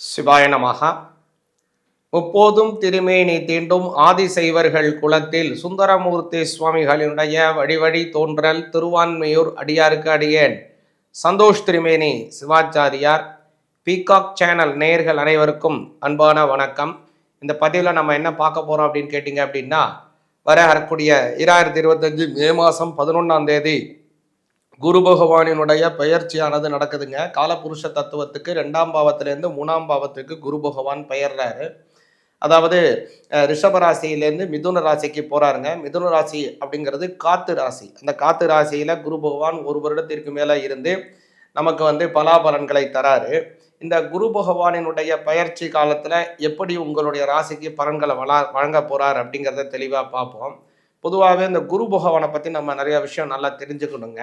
சிவாய நமகா முப்போதும் திருமேனி தீண்டும் ஆதிசைவர்கள் குலத்தில் சுந்தரமூர்த்தி சுவாமிகளினுடைய வழிவழி தோன்றல் திருவான்மையூர் அடியாருக்கு அடியேன். சந்தோஷ் திருமேனி சிவாச்சாரியார் பீகாக் சேனல் நேயர்கள் அனைவருக்கும் அன்பான வணக்கம். இந்த பதிவில் நம்ம என்ன பார்க்க போகிறோம் அப்படின்னு கேட்டிங்க அப்படின்னா வர வரக்கூடிய இராயிரத்தி இருபத்தஞ்சு மே மாதம் பதினொன்றாம் தேதி குரு பகவானினுடைய பெயர்ச்சியானது நடக்குதுங்க. காலபுருஷ தத்துவத்துக்கு ரெண்டாம் பாவத்திலேருந்து மூணாம் பாவத்துக்கு குரு பகவான் பெயர்றாரு. அதாவது ரிஷபராசியிலேருந்து மிதுன ராசிக்கு போகிறாருங்க மிதுன ராசி அப்படிங்கிறது காத்து ராசி. அந்த காத்து ராசியில் குரு பகவான் ஒரு வருடத்திற்கு மேலே இருந்து நமக்கு வந்து பலாபலன்களை தராரு. இந்த குரு பகவானினுடைய பயிற்சி காலத்தில் எப்படி உங்களுடைய ராசிக்கு பலன்களை வள வழங்க போகிறார் அப்படிங்கிறத தெளிவாக பார்ப்போம். பொதுவாகவே இந்த குரு பகவானை பற்றி நம்ம நிறைய விஷயம் நல்லா தெரிஞ்சுக்கணுங்க.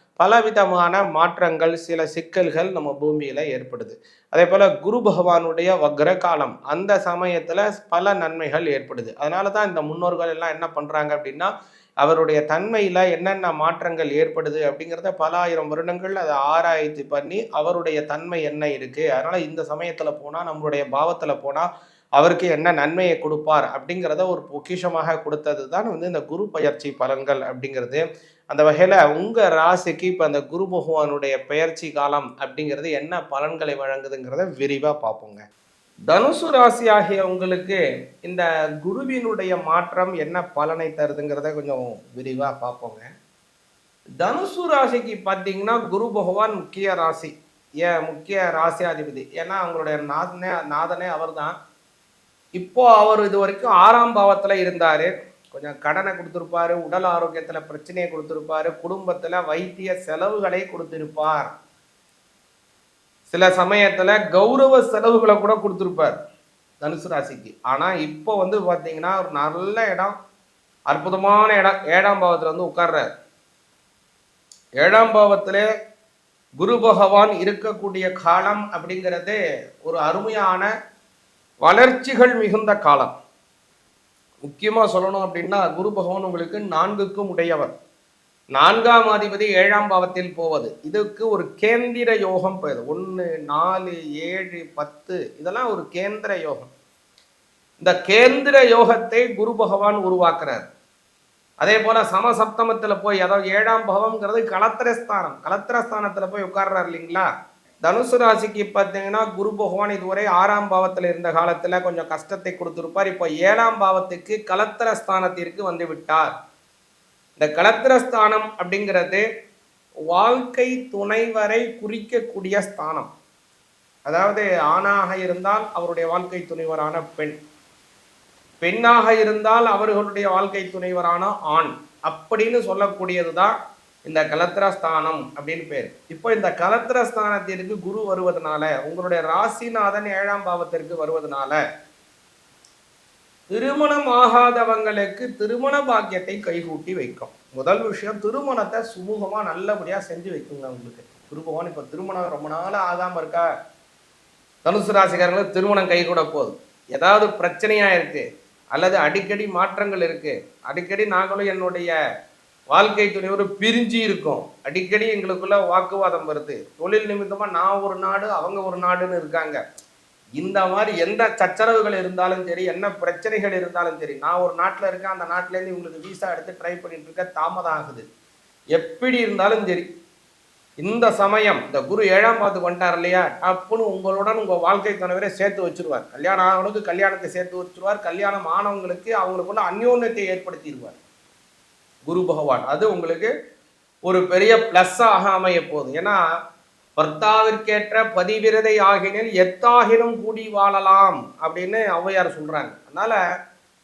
பலவிதமான மாற்றங்கள் சில சிக்கல்கள் நம்ம பூமியில் ஏற்படுது. அதே போல் குரு பகவானுடைய வக்ர காலம் அந்த சமயத்தில் பல நன்மைகள் ஏற்படுது. அதனால தான் இந்த முன்னோர்கள் எல்லாம் என்ன பண்ணுறாங்க அப்படின்னா அவருடைய தன்மையில் என்னென்ன மாற்றங்கள் ஏற்படுது அப்படிங்கிறத பல ஆயிரம் வருடங்கள் அதை ஆராய்ச்சி பண்ணி அவருடைய தன்மை என்ன இருக்குது அதனால் இந்த சமயத்தில் போனால் நம்மளுடைய பாவத்தில் போனால் அவருக்கு என்ன நன்மையை கொடுப்பார் அப்படிங்கிறத ஒரு பொக்கிஷமாக கொடுத்தது தான் வந்து இந்த குரு பயிற்சி பலன்கள் அப்படிங்கிறது. அந்த வகையில் உங்கள் ராசிக்கு இப்போ அந்த குரு பகவானுடைய பெயர்ச்சி காலம் அப்படிங்கிறது என்ன பலன்களை வழங்குதுங்கிறத விரிவாக பார்ப்போங்க. தனுசு ராசி ஆகிய உங்களுக்கு இந்த குருவினுடைய மாற்றம் என்ன பலனை தருதுங்கிறத கொஞ்சம் விரிவாக பார்ப்போங்க. தனுசு ராசிக்கு பார்த்தீங்கன்னா குரு பகவான் முக்கிய ராசி ஏன் முக்கிய ராசியாதிபதி. ஏன்னா அவங்களுடைய நாதனே நாதனே அவர்தான். இப்போது அவர் இது வரைக்கும் ஆறாம் பாவத்தில் இருந்தார். கொஞ்சம் கடனை கொடுத்துருப்பாரு உடல் ஆரோக்கியத்தில் பிரச்சனையை கொடுத்துருப்பாரு குடும்பத்தில் வைத்திய செலவுகளை கொடுத்துருப்பார். சில சமயத்தில் கௌரவ செலவுகளை கூட கொடுத்துருப்பார் தனுசு ராசிக்கு. ஆனால் இப்போ வந்து பார்த்தீங்கன்னா ஒரு நல்ல இடம் அற்புதமான இடம் ஏழாம் பாவத்தில் வந்து உட்கார்றாரு. ஏழாம் பாவத்திலே குரு பகவான் இருக்கக்கூடிய காலம் அப்படிங்கிறது ஒரு அருமையான வளர்ச்சிகள் மிகுந்த காலம். முக்கியமாக சொல்லணும் அப்படின்னா குரு பகவான் உங்களுக்கு நான்குக்கும் உடையவர். நான்காம் அதிபதி ஏழாம் பாவத்தில் போவது. இதுக்கு ஒரு கேந்திர யோகம் போயது. ஒன்று நாலு ஏழு பத்து இதெல்லாம் ஒரு கேந்திர யோகம். இந்த கேந்திர யோகத்தை குரு பகவான் உருவாக்குறார். அதே போல சமசப்தமத்தில் போய் அதாவது ஏழாம் பாவம்ங்கிறது கலத்திரஸ்தானம். கலத்திரஸ்தானத்தில் போய் உட்கார்றாரு இல்லைங்களா? தனுசு ராசிக்கு பார்த்தீங்கன்னா குரு பகவான் இதுவரை ஆறாம் பாவத்தில் இருந்த காலத்தில் கொஞ்சம் கஷ்டத்தை கொடுத்துருப்பார். இப்போ ஏழாம் பாவத்துக்கு கலத்திர ஸ்தானத்திற்கு வந்து விட்டார். இந்த கலத்திர ஸ்தானம் அப்படிங்கிறது வாழ்க்கை துணைவரை குறிக்கக்கூடிய ஸ்தானம். அதாவது ஆணாக இருந்தால் அவருடைய வாழ்க்கை துணைவரான பெண். பெண்ணாக இருந்தால் அவர்களுடைய வாழ்க்கை துணைவரான ஆண். அப்படின்னு சொல்லக்கூடியது தான் இந்த கலத்திரஸ்தானம் அப்படின்னு பேர். இப்போ இந்த கலத்திரஸ்தானத்திற்கு குரு வருவதனால உங்களுடைய ராசிநாதன் ஏழாம் பாவத்திற்கு வருவதனால திருமணம் ஆகாதவங்களுக்கு திருமண பாக்கியத்தை கைகூட்டி வைக்கும். முதல் விஷயம் திருமணத்தை சுமூகமாக நல்லபடியாக செஞ்சு வைக்குங்க உங்களுக்கு. குரு பகவான் இப்போ திருமணம் ரொம்ப நாள் ஆகாமல் இருக்கா? தனுசு ராசிக்காரங்களுக்கு திருமணம் கை கூட போகுது ஏதாவது பிரச்சனையாக இருக்குது அல்லது அடிக்கடி மாற்றங்கள் இருக்குது அடிக்கடி நாங்களும் என்னுடைய வாழ்க்கை துணையோடு பிரிஞ்சு இருக்கோம். அடிக்கடி எங்களுக்குள்ள வாக்குவாதம் வருது. தொழில் நிமித்தமா நான் ஒரு நாடு அவங்க ஒரு நாடுன்னு இருக்காங்க. இந்த மாதிரி எந்த சச்சரவுகள் இருந்தாலும் சரி என்ன பிரச்சனைகள் இருந்தாலும் சரி நான் ஒரு நாட்டில் இருக்கேன் அந்த நாட்டிலேருந்து இவங்களுக்கு விசா எடுத்து ட்ரை பண்ணிட்டு இருக்க தாமதம் ஆகுது. எப்படி இருந்தாலும் சரி இந்த சமயம் இந்த குரு ஏழாம் பாத்து வந்துட்டார் இல்லையா? டப்புன்னு உங்களுடன் உங்கள் வாழ்க்கை துணைவரை சேர்த்து வச்சிருவார். கல்யாணம் ஆனவனுக்கு கல்யாணத்தை சேர்த்து வச்சிருவார். கல்யாணம் ஆனவங்களுக்கு அவங்களுக்குள்ள அந்யோன்யத்தை ஏற்படுத்திடுவார். குரு பகவான். அது உங்களுக்கு ஒரு பெரிய ப்ளஸ்ஸாக அமைய போகுது ஏன்னா பர்த்தாவிற்கேற்ற பதிவிரதை ஆகினில் எத்தாகினும் கூடி வாழலாம் அப்படின்னு ஔவையார் சொல்கிறாங்க அதனால்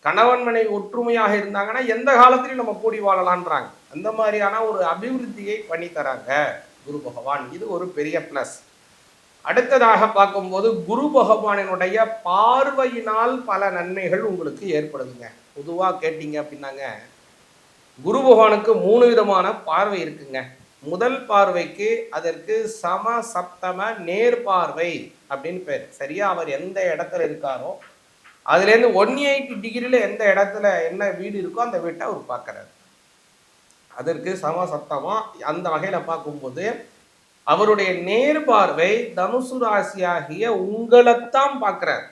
கணவன் மனைவி ஒற்றுமையாக இருந்தாங்கன்னா எந்த காலத்திலையும் நம்ம கூடி வாழலான்றாங்க அந்த மாதிரியான ஒரு அபிவிருத்தியை பண்ணி தராங்க குரு பகவான். இது ஒரு பெரிய ப்ளஸ் அடுத்ததாக பார்க்கும்போது குரு பகவானினுடைய பார்வையினால் பல நன்மைகள் உங்களுக்கு ஏற்படுதுங்க. பொதுவாக கேட்டீங்க அப்படின்னாங்க. குரு பகவானுக்கு மூணு விதமான பார்வை இருக்குங்க. முதல் பார்வைக்கு அதற்கு சம சப்தம நேர் பார்வை அப்படின்னு பேர். சரியா? அவர் எந்த இடத்துல இருக்காரோ அதுலேருந்து ஒன் எயிட்டி டிகிரியில் எந்த இடத்துல என்ன வீடு இருக்கோ அந்த வீட்டை அவர் பார்க்குறாரு. அதற்கு சம சத்தமாக அந்த வகையில் பார்க்கும்போது அவருடைய நேர் பார்வை தனுசு ராசியாகிய உங்களைத்தான் பார்க்குறார்.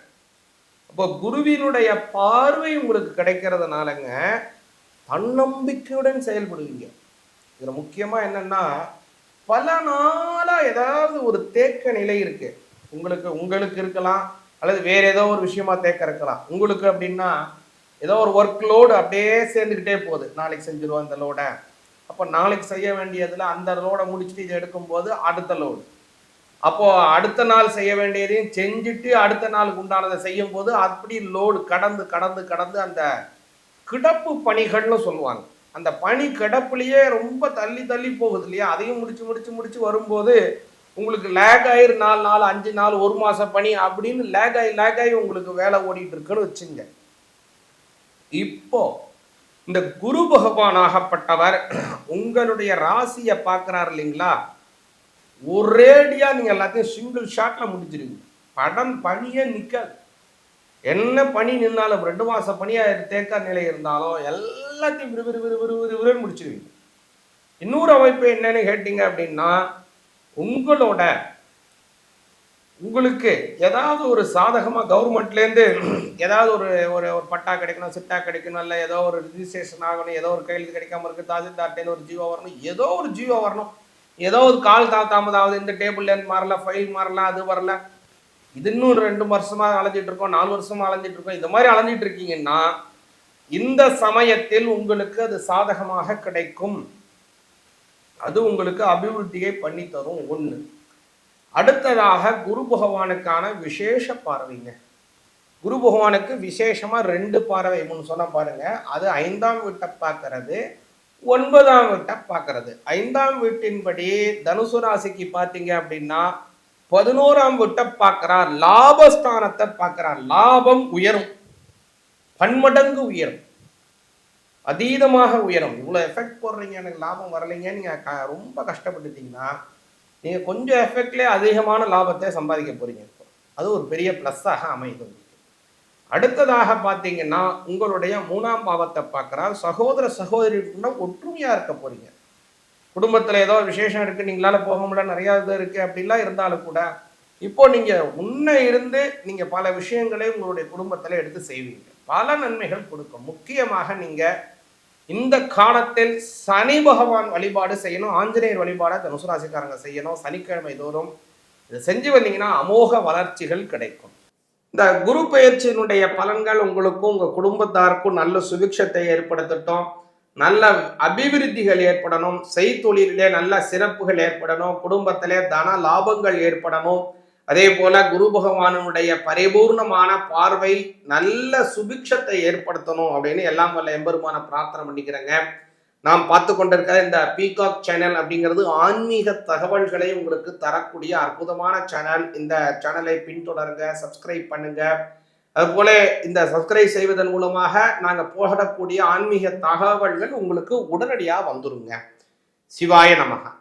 அப்போ குருவினுடைய பார்வை உங்களுக்கு கிடைக்கிறதுனாலங்க தன்னம்பிக்கையுடன் செயல்படுவீங்க. இதில் முக்கியமாக என்னன்னா பல நாளாக ஏதாவது ஒரு தேக்க நிலை இருக்கு. உங்களுக்கு உங்களுக்கு இருக்கலாம் அல்லது வேறு ஏதோ ஒரு விஷயமா தேக்க இருக்கலாம். உங்களுக்கு அப்படின்னா ஏதோ ஒரு ஒர்க் லோடு அப்படியே சேர்ந்துக்கிட்டே போகுது. நாளைக்கு செஞ்சிருவோம் இந்த லோடை அப்போ நாளைக்கு செய்ய வேண்டியதில் அந்த லோடை முடிச்சுட்டு இதை எடுக்கும்போது அடுத்த லோடு அப்போது அடுத்த நாள் செய்ய வேண்டியதையும் செஞ்சுட்டு அடுத்த நாளுக்கு உண்டானதை செய்யும் போது அப்படி லோடு கடந்து கடந்து கடந்து அந்த கிடப்பு பணிகள்னு சொல்லுவாங்க. அந்த பனி கிடப்புலையே ரொம்ப தள்ளி தள்ளி போகுது இல்லையா? அதையும் முடிச்சு முடிச்சு முடிச்சு வரும்போது உங்களுக்கு லேக் ஆயிரு நாலு நாள் அஞ்சு நாள் ஒரு மாத பணி அப்படின்னு லேக் ஆகி லேக் ஆகி உங்களுக்கு வேலை ஓடிட்டு இருக்குன்னு வச்சுங்க. இப்போ இந்த குரு பகவான் ஆகப்பட்டவர் உங்களுடைய ராசியை பார்க்குறாரு இல்லைங்களா? ஒரேடியாக நீங்கள் எல்லாத்தையும் சிங்கிள் ஷாட்டில் முடிச்சிருவீங்க. படம் பணியே நிற்காது என்ன பணி நின்னாலும் ரெண்டு மாசம் பணியாக தேக்க நிலை இருந்தாலும் எல்லாத்தையும் விறு விறு விறு விறு விறு விறுன்னு முடிச்சிருவீங்க. இன்னொரு அமைப்பு என்னன்னு கேட்டீங்க அப்படின்னா உங்களோட உங்களுக்கு ஏதாவது ஒரு சாதகமாக கவர்மெண்ட்லேருந்து ஏதாவது ஒரு ஒரு ஒரு பட்டா கிடைக்கணும் சிட்டா கிடைக்கணும் இல்லை ஏதோ ஒரு ரிஜிஸ்ட்ரேஷன் ஆகணும் ஏதோ ஒரு கையெழுத்து கிடைக்காம இருக்குது தாசில்தார்ட்டேன்னு ஒரு ஜீவோ வரணும் ஏதோ ஒரு ஜீவோ வரணும். ஏதோ ஒரு கால் தா தாமதாவது இந்த டேபிள்லேருந்து மாறல ஃபைல் மாறல அது வரல. இது இன்னும் ரெண்டு வருஷமா அலைஞ்சிட்டு இருக்கோம் நாலு வருஷமா அலைஞ்சிட்டு இருக்கோம். இந்த மாதிரி அலைஞ்சிட்டு இருக்கீங்கன்னா இந்த சமயத்தில் உங்களுக்கு அது சாதகமாக கிடைக்கும். அது உங்களுக்கு அபிவிருத்தியை பண்ணி தரும் ஒன்று அடுத்ததாக குரு பகவானுக்கான விசேஷ பார்வைங்க. குரு பகவானுக்கு விசேஷமாக ரெண்டு பார்வை முன்னு சொன்ன பாருங்க. அது ஐந்தாம் வீட்டை பார்க்கறது ஒன்பதாம் வீட்டை பார்க்கறது. ஐந்தாம் வீட்டின்படி தனுசு ராசிக்கு பார்த்தீங்க அப்படின்னா பதினோராம் வீட்டை பார்க்கிறார் லாபஸ்தானத்தை பார்க்கிறார். லாபம் உயரும். பன்மடங்கு உயரும். அதீதமாக உயரும். இவ்வளோ எஃபெக்ட் போடுறீங்க எனக்கு லாபம் வரலைங்க. நீங்கள் க ரொம்ப கஷ்டப்பட்டுட்டீங்கன்னா நீங்கள் கொஞ்சம் எஃபெக்ட்லேயே அதிகமான லாபத்தை சம்பாதிக்க போகிறீங்க அது ஒரு பெரிய ப்ளஸ்ஸாக அமையுது அடுத்ததாக பார்த்தீங்கன்னா உங்களுடைய மூணாம் பாவத்தை பார்க்குறார். சகோதர சகோதரிக்குள்ள ஒற்றுமையாக இருக்க போகிறீங்க குடும்பத்தில் ஏதோ விசேஷம் இருக்குது நீங்களால் போக முடியல நிறையா இது இருக்குது அப்படிலாம் இருந்தாலும் கூட இப்போ நீங்கள் உன்னை இருந்து நீங்கள் பல விஷயங்களை உங்களுடைய குடும்பத்தில் எடுத்து செய்வீங்க. பல நன்மைகள் கொடுக்கும். முக்கியமாக நீங்கள் இந்த காலத்தில் சனி பகவான் வழிபாடு செய்யணும் ஆஞ்சநேயர் வழிபாடை தனுசு ராசிக்காரங்க செய்யணும் சனிக்கிழமை தோறும் இதை செஞ்சு வந்தீங்கன்னா அமோக வளர்ச்சிகள் கிடைக்கும். இந்த குரு பயிற்சியினுடைய பலன்கள் உங்களுக்கும் உங்கள் குடும்பத்தாருக்கும் நல்ல சுபிக்ஷத்தை ஏற்படுத்தட்டும். நல்ல அபிவிருத்திகள் ஏற்படணும் செய்தொழிலே நல்ல சிறப்புகள் ஏற்படணும் குடும்பத்திலே தன லாபங்கள் ஏற்படணும். அதே போல குரு பகவானுடைய பரிபூர்ணமான பார்வை நல்ல சுபிக்ஷத்தை ஏற்படுத்தணும் அப்படின்னு எல்லாம் வல்ல எம்பெருமான பிரார்த்தனை பண்ணிக்கிறேங்க. நாம் பார்த்து கொண்டிருக்கிற இந்த பீகாக் சேனல் அப்படிங்கிறது ஆன்மீக தகவல்களை உங்களுக்கு தரக்கூடிய அற்புதமான சேனல் இந்த சேனலை பின்தொடருங்க சப்ஸ்கிரைப் பண்ணுங்க. அதுபோல இந்த சப்ஸ்கிரைப் செய்வதன் மூலமாக நாங்கள் போடக்கூடிய ஆன்மீக தகவல்கள் உங்களுக்கு உடனடியாக வந்துருங்க. சிவாய நமகா.